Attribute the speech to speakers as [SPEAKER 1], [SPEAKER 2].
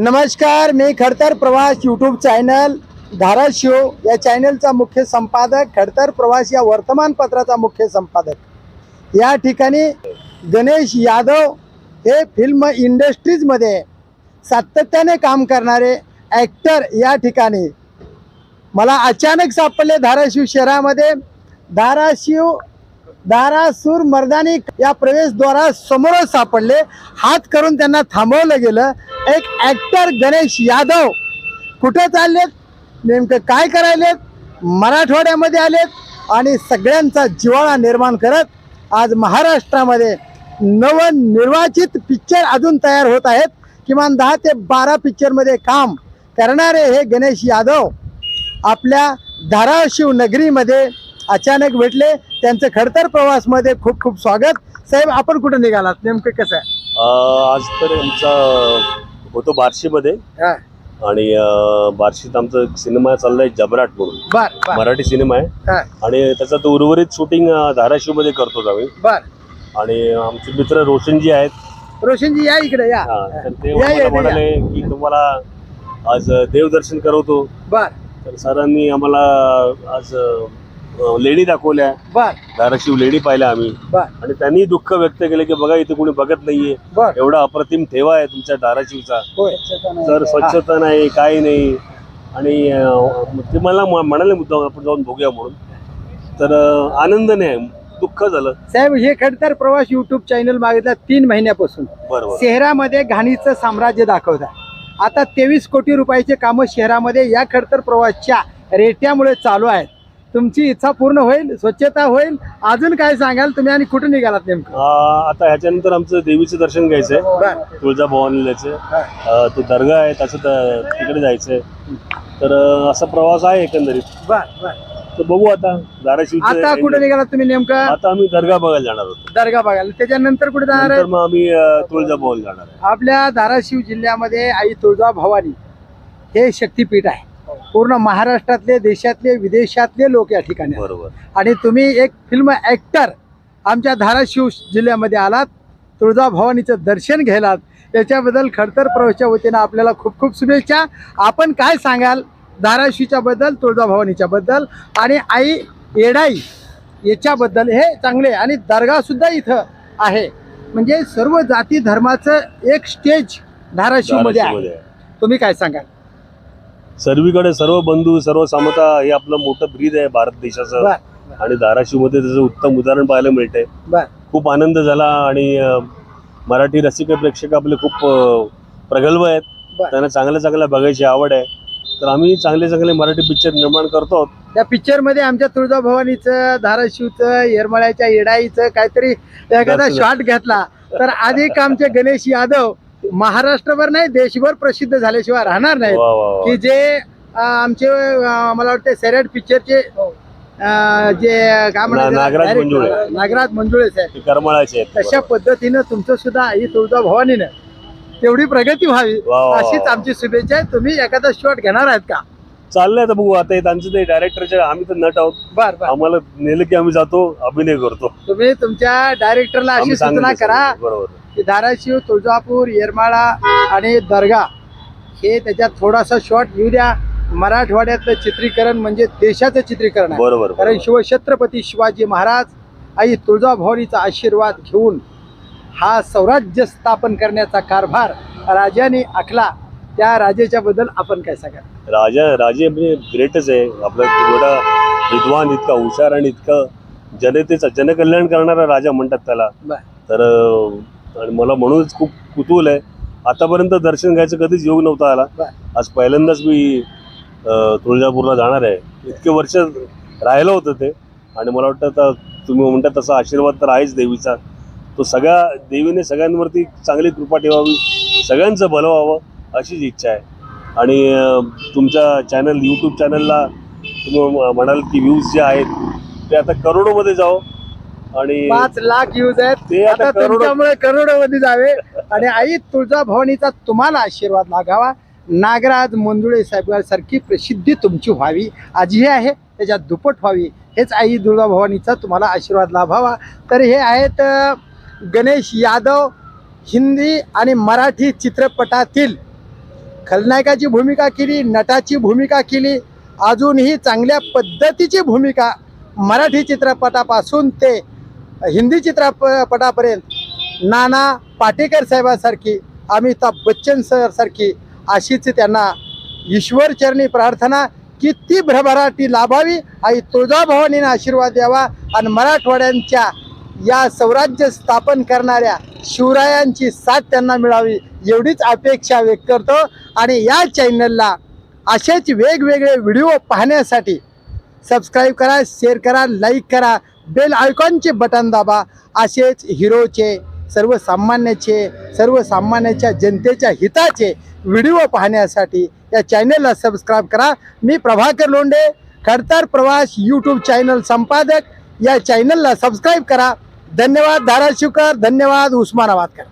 [SPEAKER 1] नमस्कार मी खडतर प्रवास यूट्यूब चॅनल धाराशिव. या चॅनलचा मुख्य संपादक खडतर प्रवास या वर्तमानपत्राचा मुख्य संपादक. या ठिकाणी गणेश यादव हे फिल्म इंडस्ट्रीजमध्ये सातत्याने काम करणारे ॲक्टर या ठिकाणी. मला अचानक सापडले धाराशिव शहरामध्ये. धाराशिव धारासूर मर्दानी या प्रवेशद्वारा समोरच सापडले. हात करून त्यांना थांबवलं गेलं. एक ॲक्टर गणेश यादव कुठे चाललेत? नेमकं काय करायलेत? मराठवाड्यामध्ये आलेत आणि सगळ्यांचा जिव्हाळा निर्माण करत आज महाराष्ट्रामध्ये नवनिर्वाचित पिक्चर अजून तयार होत आहेत. किमान दहा ते बारा पिक्चरमध्ये काम करणारे हे गणेश यादव आपल्या धाराशिव नगरीमध्ये अचानक भेटले. त्यांचं खडतर प्रवासमध्ये खूप खूप स्वागत. साहेब आपण कुठं निघालात? नेमकं कसं आहे?
[SPEAKER 2] आज तर आमचा होतो बार्शीमध्ये.
[SPEAKER 1] हा,
[SPEAKER 2] आणि अ, बार्शीत आमचा सिनेमा चाललाय जबराट म्हणून.
[SPEAKER 1] बर बर.
[SPEAKER 2] मराठी सिनेमा आहे.
[SPEAKER 1] हा,
[SPEAKER 2] आणि त्याचा तो उर्वरित शूटिंग धाराशिवमध्ये करतो आम्ही.
[SPEAKER 1] बर.
[SPEAKER 2] आणि आमचे मित्र रोशनजी आहेत.
[SPEAKER 1] रोशनजी या इकडे या.
[SPEAKER 2] हा, तर ते
[SPEAKER 1] या, या,
[SPEAKER 2] मला
[SPEAKER 1] या.
[SPEAKER 2] म्हणाले की तुम्हाला आज देवदर्शन करवतो.
[SPEAKER 1] बर.
[SPEAKER 2] तर सरांनी आम्हाला आज लेणी दाखवल्या.
[SPEAKER 1] बर.
[SPEAKER 2] धाराशिव लेणी पाहिल्या आम्ही.
[SPEAKER 1] बर.
[SPEAKER 2] आणि त्यांनी दुःख व्यक्त केलं की बघा इथे कोणी बघत नाहीये.
[SPEAKER 1] बर.
[SPEAKER 2] एवढा अप्रतिम ठेवा आहे तुमच्या धाराशिवचा
[SPEAKER 1] होय.
[SPEAKER 2] तर स्वच्छता नाही काही नाही. आणि अं, ते मला म- म्हणाले मुद्दा आपण जाऊन बघूया म्हणून. तर अं, आनंद नाही दुःख झालं.
[SPEAKER 1] साहेब हे खडतर प्रवास युट्यूब चॅनल मागितला तीन महिन्यापासून.
[SPEAKER 2] बरोबर.
[SPEAKER 1] शहरामध्ये घाणीचं साम्राज्य दाखवत. आहे आता तेवीस कोटी रुपयाचे कामं शहरामध्ये या खडतर प्रवासच्या रेट्यामुळे चालू आहेत. तुमची इच्छा पूर्ण होईल स्वच्छता होईल. अजून काय सांगाल? तुम्ही आणि कुठे निघालात नेमकं?
[SPEAKER 2] आता ह्याच्यानंतर आमचं देवीचं दर्शन घ्यायचंय.
[SPEAKER 1] बर.
[SPEAKER 2] तुळजाभवानीलाचं अं, तो दर्गा आहे त्याचं तिकडे जायचंय. तर असा प्रवास आहे एकंदरीत. तर बघू आता धाराशिव
[SPEAKER 1] आता कुठे निघालात तुम्ही नेमकं?
[SPEAKER 2] आता आम्ही दर्गा बघायला जाणार होतो.
[SPEAKER 1] दर्गा बघायला. त्याच्यानंतर कुठे जाणार आहे?
[SPEAKER 2] मग आम्ही तुळजाभवानी जाणार आहे.
[SPEAKER 1] आपल्या धाराशिव जिल्ह्यामध्ये आई तुळजा भवानी हे शक्तीपीठ आहे. पूर्ण महाराष्ट्रातले देशातले विदेशातले लोक या ठिकाणी.
[SPEAKER 2] बरोबर.
[SPEAKER 1] आणि तुम्ही एक फिल्म ॲक्टर आमच्या धाराशिव जिल्ह्यामध्ये आलात तुळजाभवानीचं दर्शन घ्यायलात याच्याबद्दल खडतर प्रवेशच्या वतीनं आपल्याला खूप खूप शुभेच्छा. आपण काय सांगाल धाराशिवच्या बद्दल तुळजाभवानीच्या बद्दल? आणि आई येडाई याच्याबद्दल हे चांगले आणि दर्गासुद्धा इथं आहे. म्हणजे सर्व जाती धर्माचं एक स्टेज धाराशिवमध्ये आहे. तुम्ही काय सांगाल?
[SPEAKER 2] सर्वीकडे सर्व बंधू सर्व समता हे आपलं मोठं ब्रीद आहे भारत देशाचं. आणि धाराशिवमध्ये त्याचं उत्तम उदाहरण पाहायला मिळतंय.
[SPEAKER 1] बर.
[SPEAKER 2] खूप आनंद झाला आणि मराठी रसिक प्रेक्षक आपले खूप प्रगल्भ आहेत. त्यांना चांगल्या चांगल्या बघायची आवड आहे. तर आम्ही चांगले चांगले मराठी पिक्चर निर्माण करतो
[SPEAKER 1] त्या पिक्चरमध्ये आमच्या तुळजाभवानीचं धाराशिवचं येरमळ्याच्या येडाईचं काहीतरी एखादा. शॉट घेतला. तर अधिक आमचे गणेश यादव महाराष्ट्रभर नाही देशभर प्रसिद्ध झाल्याशिवाय राहणार
[SPEAKER 2] वा
[SPEAKER 1] की जे आमचे मला वाटतं सॅरेड पिक्चरचे जे काय म्हणतात?
[SPEAKER 2] नागराज मंजुळे.
[SPEAKER 1] साहेब. तशा पद्धतीनं तुमचं सुद्धा ही तुळजाभवानीनं तेवढी प्रगती व्हावी. अशीच आमची शुभेच्छा आहे. तुम्ही एखादा शॉट घेणार आहेत का?
[SPEAKER 2] चाललंय आता बघू आता हे त्यांचं ते डायरेक्टरचे आम्ही तर नट आहोत.
[SPEAKER 1] बर
[SPEAKER 2] आम्हाला नेलं की आम्ही जातो अभिनय करतो.
[SPEAKER 1] तुम्ही तुमच्या डायरेक्टरला अशी सूचना करा.
[SPEAKER 2] बरोबर.
[SPEAKER 1] की धाराशिव तुळजापूर येरमाळा आणि दर्गा हे त्याच्यात थोडासा शॉट येऊ द्या मराठवाड्यातलं चित्रीकरण म्हणजे देशाचं चित्रीकरण आहे.
[SPEAKER 2] बरोबर
[SPEAKER 1] कारण शिवछत्रपती शिवाजी महाराज आई तुळजाभवानीचा आशीर्वाद घेऊन हा स्वराज्य स्थापन करण्याचा कारभार राजाने आखला. त्या राजाच्या बद्दल आपण काय सांगाल?
[SPEAKER 2] राजा राजे म्हणजे ग्रेटच आहे. आपला एवढा विद्वान इतका हुशार आणि इतका जनतेचा जनकल्याण करणारा राजा म्हणतात त्याला. तर आणि मला म्हणूनच खूप कुतूहल आहे. आतापर्यंत दर्शन घ्यायचं कधीच योग नव्हता आला. आज पहिल्यांदाच मी तुळजापूरला जाणार आहे. इतके वर्ष राहिलं होतं ते. आणि मला वाटतं आता तुम्ही म्हणता तसा आशीर्वाद तर आहेच देवीचा. तो सगळ्या देवीने सगळ्यांवरती चांगली कृपा ठेवावी सगळ्यांचं भलं व्हावं अशीच इच्छा आहे. आणि तुमच्या चॅनल यूट्यूब चॅनलला तुम्ही म्हणाल की व्ह्यूज जे आहेत ते आता करोडोमध्ये जाओ आणि
[SPEAKER 1] पाच लाख यूज आहेत.
[SPEAKER 2] ते आता
[SPEAKER 1] आता
[SPEAKER 2] करोडो
[SPEAKER 1] तुमच्यामुळे करोडोमध्ये जावे. आणि आई तुळजाभवानीचा तुम्हाला आशीर्वाद लागावा. नागराज मंजुळे साहेबांसारखी प्रसिद्धी तुमची व्हावी. आजही आहे त्याच्यात दुप्पट व्हावी. हेच आई तुळजाभवानीचा तुम्हाला आशीर्वाद लाभावा. तर हे आहेत अं, गणेश यादव हिंदी आणि मराठी चित्रपटातील खलनायकाची भूमिका केली नटाची भूमिका केली. अजूनही चांगल्या पद्धतीची भूमिका मराठी चित्रपटापासून ते हिंदी चित्रपटापर्यंत नाना पाटेकर साहेबासारखी अमिताभ बच्चन सर सारखी अशीच त्यांना ईश्वरचरणी प्रार्थना की ती भ्रभराटी लाभावी आणि तुळजाभवानीने आशीर्वाद द्यावा आणि मराठवाड्यांच्या या स्वराज्य स्थापन करणाऱ्या शिवरायांची साथ त्यांना मिळावी एवढीच अपेक्षा व्यक्त करतो. आणि या चॅनलला असेच वेगवेगळे व्हिडिओ पाहण्यासाठी सबस्क्राईब करा शेअर करा लाईक करा. बेल आयकॉनचे बटन दाबा. असेच हिरोचे सर्वसामान्याचे सर्वसामान्याच्या जनतेच्या हिताचे व्हिडिओ पाहण्यासाठी या चॅनेलला सबस्क्राईब करा. मी प्रभाकर लोंडे खडतर प्रवास यूट्यूब चॅनल संपादक. या चॅनलला सबस्क्राईब करा. धन्यवाद धाराशिवकर. धन्यवाद उस्मानाबादकर.